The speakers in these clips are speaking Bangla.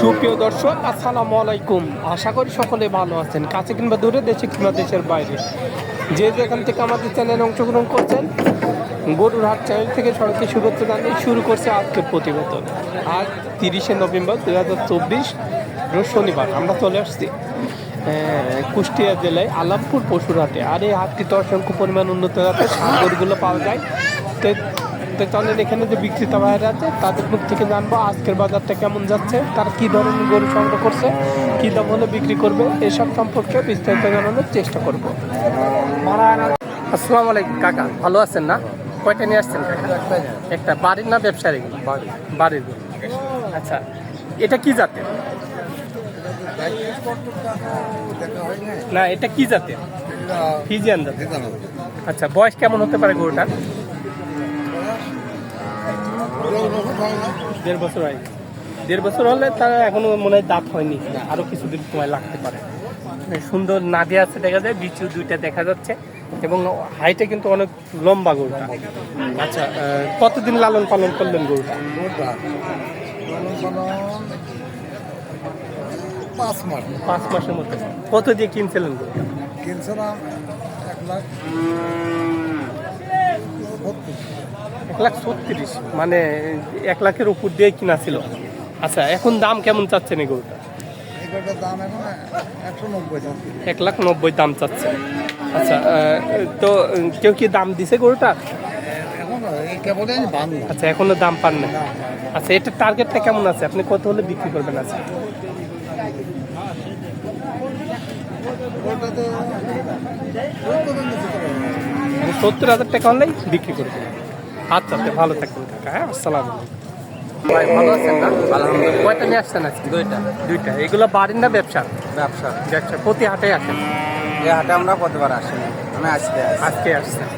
সুপ্রিয় দর্শক, আসসালামু আলাইকুম। আশা করি সকলে ভালো আছেন। কাছে কিংবা দূরে, দেশে কিংবা দেশের বাইরে। যে যেখান থেকে আমাদের চ্যানেলে অংশগ্রহণ করছেন, গরুর হাট চ্যানেল থেকে সবাইকে শুভেচ্ছা জানিয়ে শুরু করছে আজকের প্রতিবেদন। আজ তিরিশে নভেম্বর দু হাজার চব্বিশ শনিবার। আমরা চলে আসছি কুষ্টিয়া জেলায় আলামপুর পশুর হাটে। আর এই হাটটিতে অসংখ্য পরিমাণ উন্নত জাতের সার গরুগুলো পাওয়া যায়। তো চলেন এখানে যে বিক্রেতা ভাইরা আছে তাদের মুখ থেকে জানব আজকের বাজারটা কেমন যাচ্ছে তারা কি ধরনের গরু সংগ্রহ করছে কি দাম হলে বিক্রি করবে এসব সম্পর্কে বিস্তারিত জানানোর চেষ্টা করব। আসসালামু আলাইকুম কাকা। ভালো আছেন না? কয়টা নিয়ে আসছেন কাকা? একটা বাড়ির না ব্যবসার এগুলো বাড়ির। আচ্ছা এটা কি জাতের? না এটা কি জাতের? ফিজিয়ান জাতের। আচ্ছা বয়স কেমন হতে পারে গরুটার? দেড় বছর হয় দেড় বছর হলে তার এখনও মনে হয় দাঁত হয়নি। আরও কিছুদিন সময় লাগতে পারে। বেশ সুন্দর নাদিয়া আছে দেখা যায় বিচু দুইটা দেখা যাচ্ছে। এবং হাইটে কিন্তু অনেক লম্বা গরুটা। আচ্ছা কতদিন লালন পালন করলেন গরুটা? পাঁচ মাস। পাঁচ মাসের মতো কত দিয়ে কিনছিলেন গরুটা? কিনছিলাম এক লাখ লাখ ছত্রিশ মানে এক লাখের উপর দিয়ে কিনা ছিল। আচ্ছা এখন দাম কেমন চাচ্ছেন এই গরুটা? এক লাখ নব্বই দাম চাচ্ছে। আচ্ছা তো কেউ কি দাম দিছে গরুটা? আচ্ছা এখনও দাম পান না আচ্ছা এটার টার্গেটটা কেমন আছে? আপনি কত হলে বিক্রি করবেন আচ্ছা। মানে সত্তর হাজার টাকা। হলেই বিক্রি করবেন আচ্ছা ভালো থাকবেন কাকা হ্যাঁ? আসসালাম ভাই ভালো আছেন না? আলহামদুলিল্লাহ। কয়টা নিয়ে আসছেন আজকে? দুইটা। দুইটা। এগুলো বাড়ির না ব্যবসা? ব্যবসা। ব্যবসা। প্রতি হাটে আসেন? এই হাটে আমরা আসি আমি আজকে আজকে আসছেন?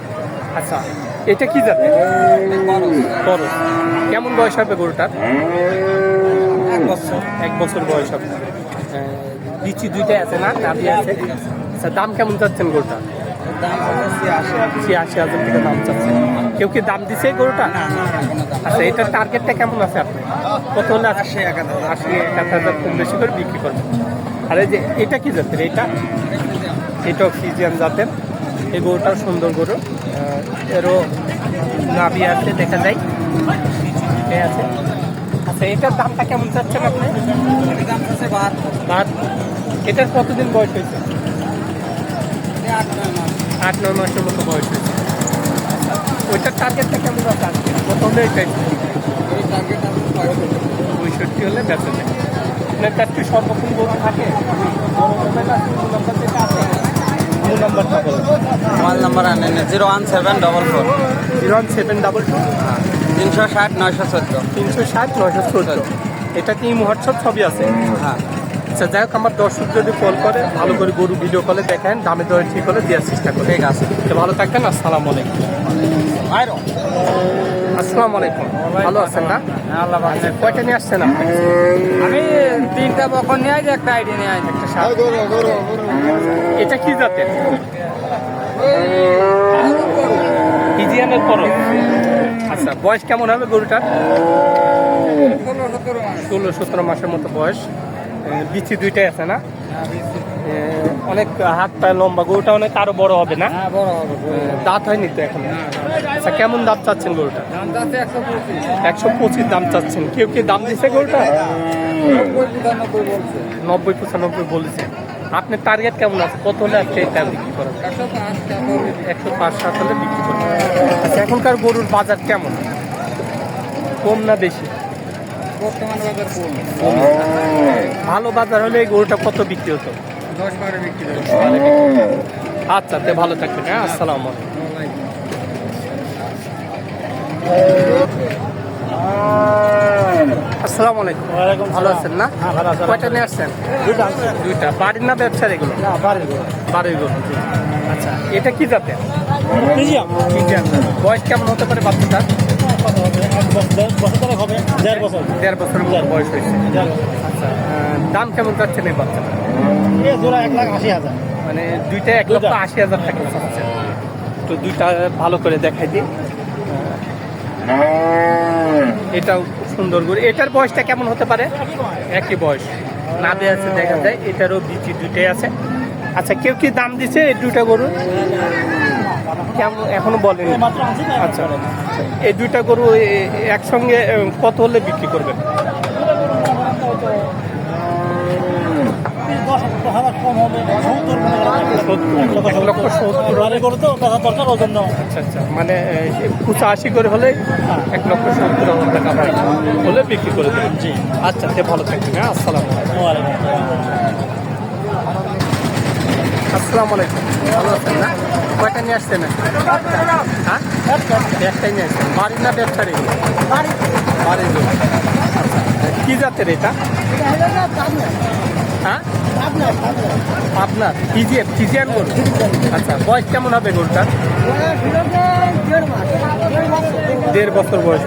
আচ্ছা এটা কি যাবে কেমন বয়স হবে গরুটার? এক বছর। এক বছর বয়স হবে। বিচি দুইটাই আছে না? আছে? আচ্ছা দাম কেমন চাচ্ছেন গরুটা দাম হচ্ছে আসে ছিয়াশি হাজার। টাকা দাম চাচ্ছেন কেউ কি দাম দিছে গরুটা? আচ্ছা এটার টার্গেটটা কেমন আছে আপনি কত হলে আশি এক আশি এক হাজার কম বেশি করে বিক্রি করবেন। আর এই যে এটা কি জাতের এটা? এটাও ফিজিয়ান জাতের। এই গরুটাও সুন্দর গরু। এরও নাভি আছে দেখা যায়। এই আছে। আচ্ছা এটার দামটা কেমন চাচ্ছেন আপনি? দাম বাহাত্তর। এটার কতদিন বয়স হয়েছে? আট নয় মাস। আট নয় মাসের মতো বয়স হয়েছে। ওইটার টার্গেটটা কেমন আছে হলে এটাই পঁয়ষট্টি হলে বেঁচে যায় আপনার কাছে সর্বক্ষণ গরু থাকে? মোবাইল নাম্বার আনেন zero one seven double four. Zero one seven double two তিনশো ষাট নয়শো চোদ্দ। তিনশো ষাট নয়শো চোদ্দ। এটা কি হোয়াটসঅ্যাপ ছবি আছে? হ্যাঁ। আচ্ছা যাই হোক আমার দর্শক যদি কল করে ভালো করে গরু ভিডিও কলে দেখেন দামে দরে ঠিক হলে দেওয়ার চেষ্টা করে ঠিক আছে? তো ভালো থাকবেন আসসালাম আলাইকুম। আসসালামু আলাইকুম। ভালো আছেন না? আল্লাহ আচ্ছা কয়টা নিয়ে আসছেন আপনি? আমি তিনটা বকর নিয়ে আসি একটা আইডি নিয়ে আসি একটা এটা কি জাতের? ইজিয়ানের আচ্ছা বয়স কেমন হবে গরুটার? ষোলো সতেরো মাসের মতো বয়স। বিচি দুইটাই আছে না? অনেক হাত পায়ে লম্বা গরুটা অনেক আরও বড় হবে না? হ্যাঁ দাঁত হয়নি তো এখন? আচ্ছা কেমন দাম চাচ্ছেন গরুটা? একশো পঁচিশ। দাম চাচ্ছেন। কেউ কি দাম দিচ্ছে গরুটা? নব্বই পঁচানব্বই বলছে। আপনার টার্গেট কেমন আছে? কত হলে আজকে এটা বিক্রি করা একশো পাঁচ সাত হলে বিক্রি আচ্ছা এখনকার গরুর বাজার কেমন? কম না বেশি? বর্তমান বাজার কম ভালো বাজার হলে এই গরুটা কত বিক্রি হতো? দশ বারো বিক্রি আচ্ছা তে ভালো থাকবেন হ্যাঁ আসসালাম আসসালামু আলাইকুম। ওয়ালাইকুম ভালো আছেন না? হ্যাঁ, ভালো আছি। কয়টা নিয়ে আসছেন? দুইটা দুইটা। বাড়ির না ব্যবসার এগুলো? না বাড়ির গরু। বাড়ির গরু আচ্ছা এটা কি বয়স কেমন হতে পারে বাচ্চাটার? কত হবে দেড় বছর দেড় বছর বয়স হয়েছে। আচ্ছা দাম কেমন যাচ্ছেন এই বাচ্চাটা? জোড়া এক লাখ আশি হাজার। মানে দুইটা এক লক্ষ আশি হাজার টাকা তো দুইটা ভালো করে দেখাই দিই। এটাও সুন্দর গরু। এটার বয়সটা কেমন হতে পারে? একই বয়স। নাভি আছে দেখা যায়। এটারও বিচি দুইটাই আছে। আচ্ছা কেউ কি দাম দিছে এই দুইটা গরু কেমন এখনও বলেনি? আচ্ছা। এই দুইটা গরু একসঙ্গে কত হলে বিক্রি করবেন? মনে আচ্ছা আচ্ছা। মানে কুচা আশি করে হলে এক লক্ষ সত্তর হাজার টাকা হলে বিক্রি করে দেবেন। জি। আচ্ছা ভালো থাকবেন হ্যাঁ? আসসালামু। আসসালামু আলাইকুম। ভালো আছেন না? কয়টা নিয়ে আসছেন? হ্যাঁ? একটাই নিয়ে আসছেন। বাড়ির না ব্যবসারই বাড়ির গরু। আচ্ছা, কি জাতের এটা? হ্যাঁ? আপনার। ফিজিয়ান ফিজিয়ান গরু? আচ্ছা বয়স কেমন হবে গরুটার? দেড় বছর বয়স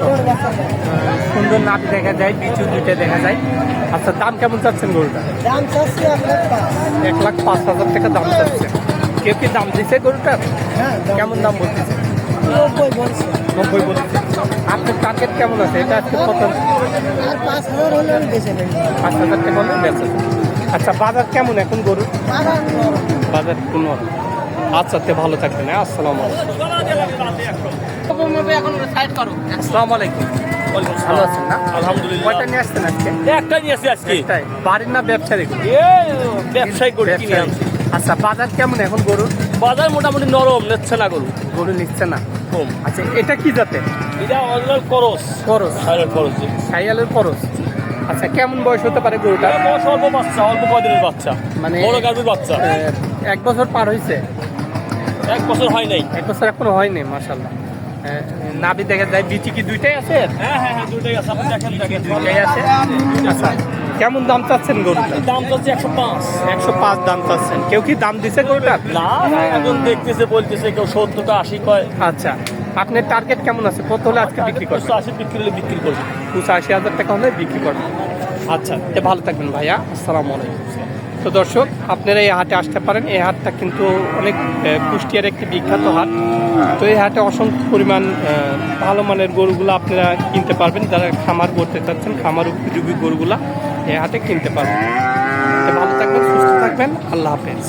সুন্দর নাক দেখা যায় বিচু দুইটা দেখা যায়। আচ্ছা দাম কেমন চাচ্ছেন গরুটা? দাম চাচ্ছি এক লাখ পাঁচ। হাজার টাকা দাম চাচ্ছে কেউ কি দাম দিছে গরুটার? হ্যাঁ কেমন দাম বলতেছে? নব্বই বলছে। বলতেছে। আপনার টার্গেট কেমন আছে? এটা আজকে কত? আর পাঁচ হাজার হলে পাঁচ টাকা হলে বেচা। আচ্ছা বাজার কেমন এখন গরু বাজার কোনো আচ্ছা তে ভালো থাকবেন হ্যাঁ আসসালামু আলাইকুম। আসসালামু আলাইকুম। ভালো আছেন না? আলহামদুলিল্লাহ। কয়টা নিয়ে আসছেন আজকে? একটা নিয়ে আসি আজকে। একটাই। বাড়ির না ব্যবসায়ী? ব্যবসায়ী করে কিনে আনছি। আচ্ছা বাজার কেমন এখন গরুর? বাজার মোটামুটি নরম নিচ্ছে না গরু। গরু নিচ্ছে না? কম। আচ্ছা এটা কি জাতে এটা অরিজিনাল করস। করস। সাইলের করস জি। সাইয়ালের করস? আচ্ছা কেমন বয়স হতে পারে গরুটা? অল্প বাচ্চা অল্প কদিনের বাচ্চা। মানে বড় গাভীর বাচ্চা। এক বছর পার হয়েছে এক বছর হয় নাই। এক বছর এখনও হয়নি মাসাল্লাহ নাবি দেখা যায় বিচি কি দুইটাই আছে? হ্যাঁ হ্যাঁ হ্যাঁ দুইটাই আছে আপনি দেখেন দেখেন। দুইটাই আছে? আচ্ছা কেমন দাম চাচ্ছেন গরুটা? দাম চলছে একশো পাঁচ। একশো পাঁচ দাম চাচ্ছেন। কেউ কি দাম দিছে গরুটার? না এখন দেখতেছে বলতেছে কেউ সত্তরটা আশি কয়। আচ্ছা আপনার টার্গেট কেমন আছে? কত হলে আজকে বিক্রি করবেন? একশো আশি বিক্রি হলে বিক্রি করবে পঁচাশি হাজার টাকা হলে বিক্রি করবেন। আচ্ছা। ভালো থাকবেন ভাইয়া। আসসালামু আলাইকুম। তো দর্শক আপনারা এই হাটে আসতে পারেন। এই হাটটা কিন্তু অনেক কুষ্টিয়ার একটি বিখ্যাত হাট। তো এই হাটে অসংখ্য পরিমাণ ভালো মানের গরুগুলো আপনারা কিনতে পারবেন। যারা খামার করতে চাচ্ছেন খামার উপযোগী গরুগুলা এই হাটে কিনতে পারবেন। ভালো থাকবেন সুস্থ থাকবেন। আল্লাহ হাফেজ।